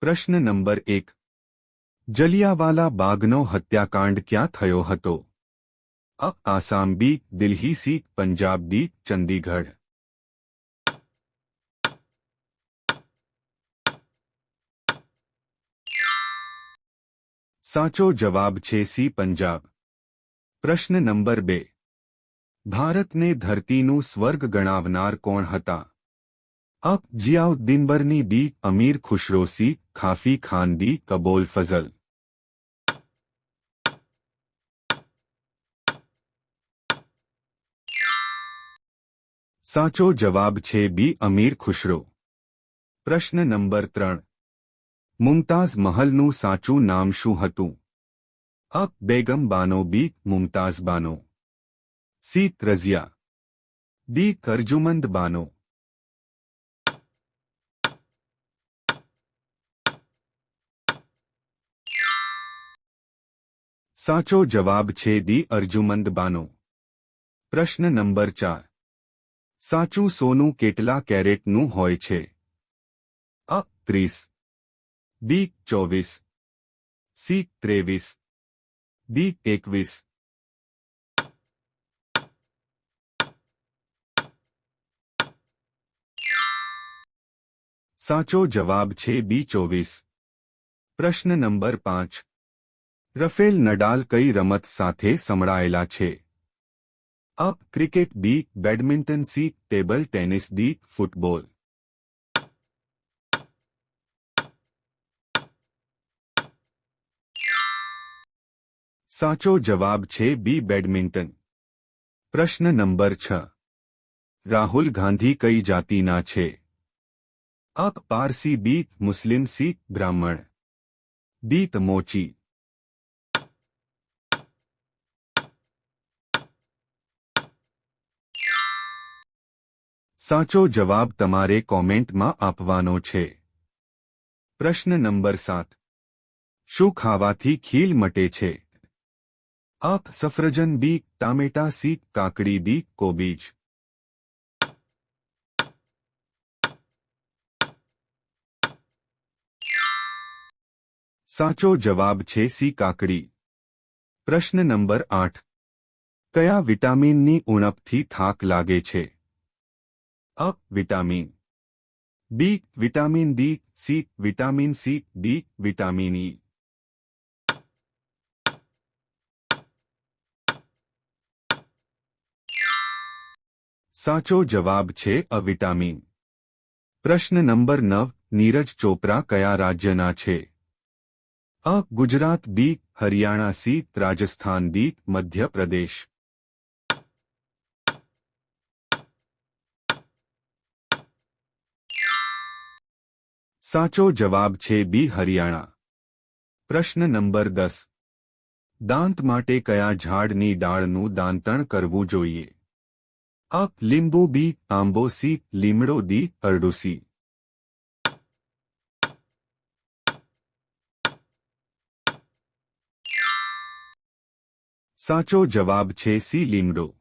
પ્રશ્ન નંબર એક. જલિયાવાલા બાગનો હત્યાકાંડ ક્યાં થયો હતો? A. Assam B Delhi C. Punjab D Chandigarh. સાચો જવાબ છે સી. પંજાબ. પ્રશ્ન નંબર બે. ભારતને ધરતીનું સ્વર્ગ ગણાવનાર કોણ હતા? અ જિયાઉદ્દીનબરની બી અમીર ખુશરોસી ખાફી ખાનદી કબોલ ફઝલ. સાચો જવાબ છે બી અમીર ખુશરો. પ્રશ્ન નંબર ત્રણ. મુમતાઝ મહલનું સાચું નામ શું હતું? અક બેગમ બાનો બી મુમતાઝ બાનો. સી ત્રઝિયા. દી કરજુમંદ બાનો. સાચો જવાબ છે દી અર્જુમંદ બાનો. પ્રશ્ન નંબર ચાર. સાચું સોનું કેટલા કેરેટનું હોય છે? અ, ત્રીસ. બી, ચોવીસ. સી, ત્રેવીસ. દી એકવીસ. સાચો જવાબ છે બી, ચોવીસ. પ્રશ્ન નંબર પાંચ. રફેલ નડાલ કઈ રમત સાથે સંકળાયેલા છે? A cricket B, badminton C, table tennis D football. સાચો જવાબ છે બી, બેડમિન્ટન. પ્રશ્ન નંબર છ. રાહુલ ગાંધી કઈ જાતિના છે? A Parsi B, Muslim C, Brahmin. D તમોચી. સાચો જવાબ તમારે કોમેન્ટમાં આપવાનો છે. પ્રશ્ન નંબર સાત. શું ખાવાથી ખીલ મટે છે? આપ સફરજન બી, ટામેટા સી, કાકડી દી કોબીજ. સાચો જવાબ છે સી, કાકડી. પ્રશ્ન નંબર આઠ. કયા વિટામિનની ઉણપથી થાક લાગે છે? A vitamin. B vitamin D, C vitamin C, D vitamin E. સાચો જવાબ છે અ વિટામિન. પ્રશ્ન નંબર નવ, નીરજ ચોપરા કયા રાજ્યના છે? A Gujarat, B Haryana, C Rajasthan D Madhya Pradesh. સાચો જવાબ છે બી હરિયાણા. પ્રશ્ન નંબર દસ. દાંત માટે કયા ઝાડની ડાળનું દાંતણ કરવું જોઈએ? અ, લીંબુ, બી, આંબો, સી, લીમડો દી અરડુસી સાચો જવાબ છે સી, લીમડો.